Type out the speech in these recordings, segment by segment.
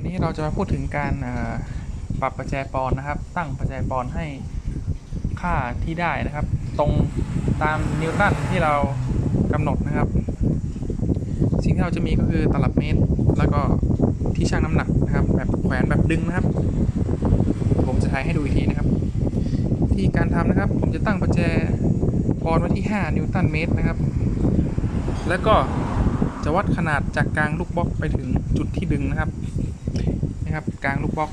วันนี้เราจะมาพูดถึงการปรับประแจปอนนะครับ ตั้งประแจปอนให้ค่าที่ได้นะครับ ตรงตามนิวตันที่เรากำหนดนะครับ สิ่งที่เราจะมีก็คือตลับเมตร แล้วก็ที่ชั่งน้ำหนักนะครับ แบบแขวนแบบดึงนะครับ ผมจะถ่ายให้ดูอีกทีนะครับ ที่การทำนะครับ ผมจะตั้งประแจปอนไว้ที่ 5 นิวตันเมตรนะครับ แล้วก็จะวัดขนาดจากกลางลูกบล็อกไปถึงจุดที่ดึงนะครับ นะครับกลางลูกบล็อก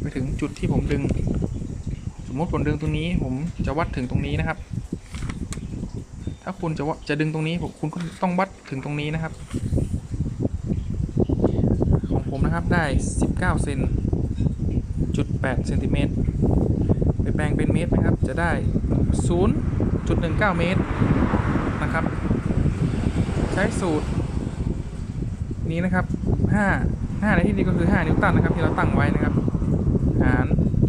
ไปถึงจุดที่ผมดึง สมมติผมดึงตรงนี้ ผมจะวัดถึงตรงนี้นะครับ ถ้าคุณจะว่าจะดึงตรงนี้ผมคุณก็ต้องวัดถึงตรงนี้นะครับ ของผมนะครับได้ 19เซนจุด8เซนติเมตรไปแปลงเป็นเมตรนะครับ จะได้ 0.19 เมตรนะครับ ใช้สูตร นี้นะครับ5 5ในที่นี้ก็คือ 5 นิวตันนะครับที่เราตั้งไว้นะครับ หาร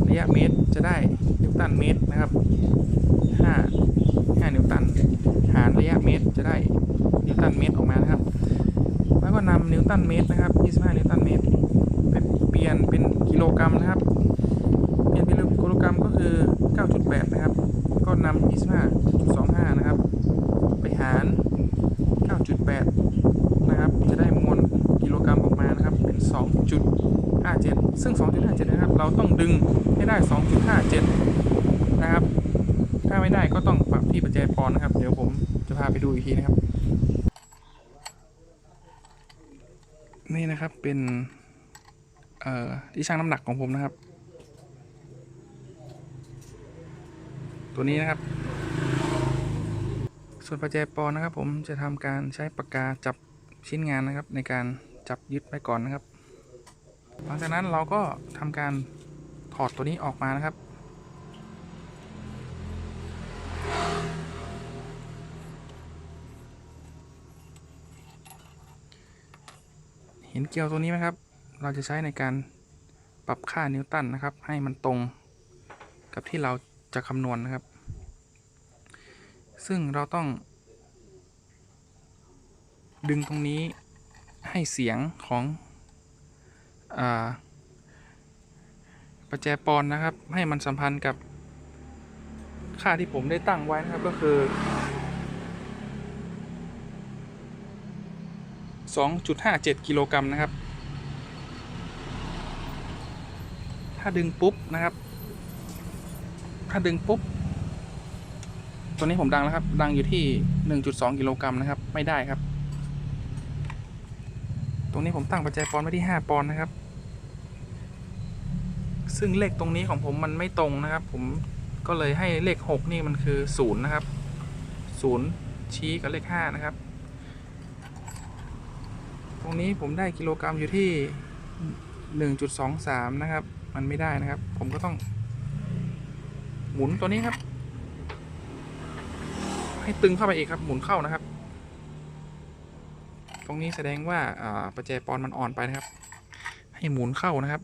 ระยะเมตรจะได้นิวตันเมตรนะครับ 5 5 นิวตัน หารระยะเมตรจะได้นิวตันเมตรออกมานะครับ แล้วก็นำนิวตันเมตรนะครับ 25 นิวตันเมตรไปเปลี่ยนเป็นกิโลกรัมนะครับ เปลี่ยนเป็นกิโลกรัมก็คือ 9.8 นะครับ ก็นำ25.25 นะครับ ไปหาร 9.8 นะครับ จะได้มวลกิโลกรัมออกมานะครับ เป็น 2.57 ซึ่ง 2.57 นะครับ เราต้องดึงให้ได้ 2.57 นะครับ ถ้าไม่ได้ก็ต้องปรับที่ประแจปอนนะครับ เดี๋ยวผมจะพาไปดูอีกทีนะครับ นี่นะครับเป็น เอ่อที่ชั่งน้ำหนักของผมนะครับ ตัวนี้นะครับ ส่วนประแจปอนนะครับ ผมจะทำการใช้ปากกาจับชิ้นงานนะครับ ในการจับยึดไว้ก่อนนะครับ หลังจากนั้นเราก็ทำการถอดตัวนี้ออกมานะครับ เห็นเกลียวตัวนี้ไหมครับ เราจะใช้ในการปรับค่านิวตันนะครับ ให้มันตรงกับที่เราจะคำนวณนะครับ ซึ่งเราต้อง ดึงตรงนี้ให้เสียงของ ประแจปอนนะครับ ให้มันสัมพันธ์กับค่าที่ผมได้ตั้งไว้นะครับก็คือ 2.57 กิโลกรัมนะครับ ถ้าดึงปุ๊บนะครับ ถ้าดึงปุ๊บ ตัวนี้ผมดังแล้วครับ ดังอยู่ที่ 1.2 กิโลกรัมนะครับ ไม่ได้ครับ ตรงนี้ผมตั้งปัจจัยปอนไว้ที่ 5 ปอนนะครับ ซึ่งเลขตรงนี้ของผมมันไม่ตรงนะครับ ผมก็เลยให้เลข 6 นี่มันคือ 0 นะครับ 0 ชี้กับเลข 5 นะครับ ตรงนี้ผมได้กิโลกรัมอยู่ที่ 1.23 นะครับ มันไม่ได้นะครับ ผมก็ต้อง หมุนตัวนี้ครับ ให้ตึงเข้าไปอีกครับ หมุนเข้านะครับ ตรงนี้แสดงว่าประแจปอนมันอ่อนไปนะครับ ให้หมุนเข้านะครับ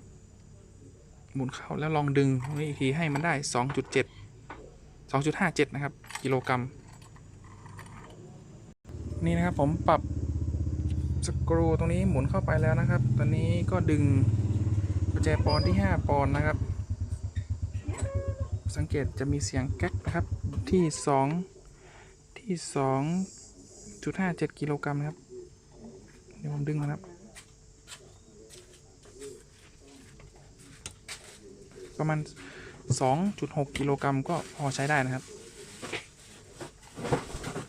หมุนเข้าแล้วลองดึงตรงนี้อีกทีให้มันได้ 2.7 2.57 นะครับ กิโลกรัม นี่นะครับผมปรับสกรูตรงนี้หมุนเข้าไปแล้วนะครับ ตอนนี้ก็ดึงประแจปอนที่ 5 ปอนด์นะครับ สังเกตจะมีเสียงแก๊กนะครับที่ 2 ที่ 2.57 กิโลกรัมนะครับ เดี๋ยวผมดึงนะครับ ประมาณ 2.6 กิโลกรัมก็พอใช้ได้นะครับ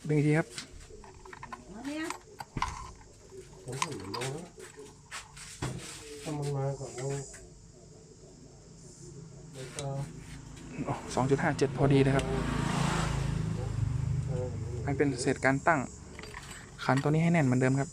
ดึงอีกทีครับผมเห็นน้องถ้ามันมาก่อนเราแล้วก็สองจุดห้าเจ็ดพอดีนะครับเออมันเป็นเศษการตั้งขันตัวนี้ให้แน่นเหมือนเดิมครับ